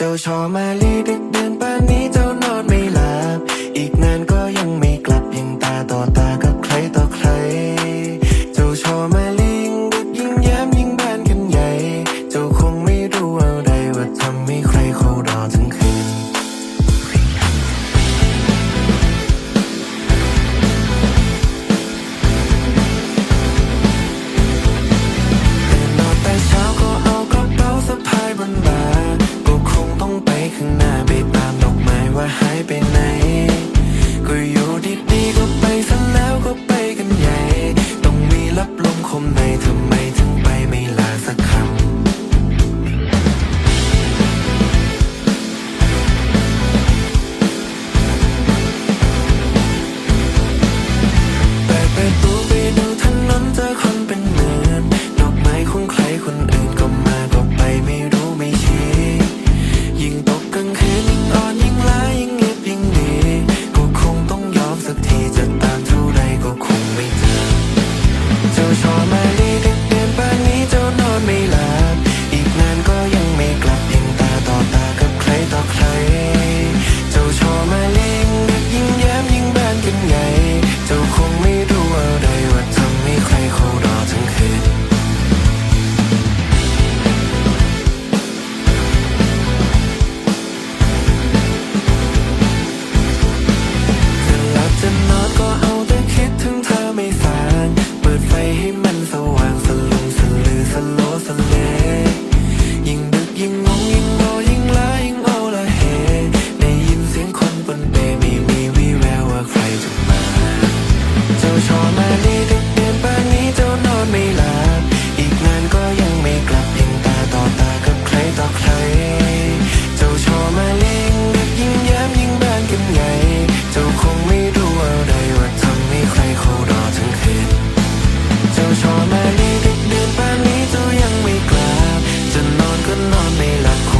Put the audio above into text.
เจ้าชอมาลีดึกเดือนป่านนี้เจ้านอนไม่หลับ อีกนานก็ยังไม่ ไปไหน ก็อยู่ดีๆก็ไปซะแล้วก็ไปกันใหญ่ ต้องมีรับลมคมในทำ could not be like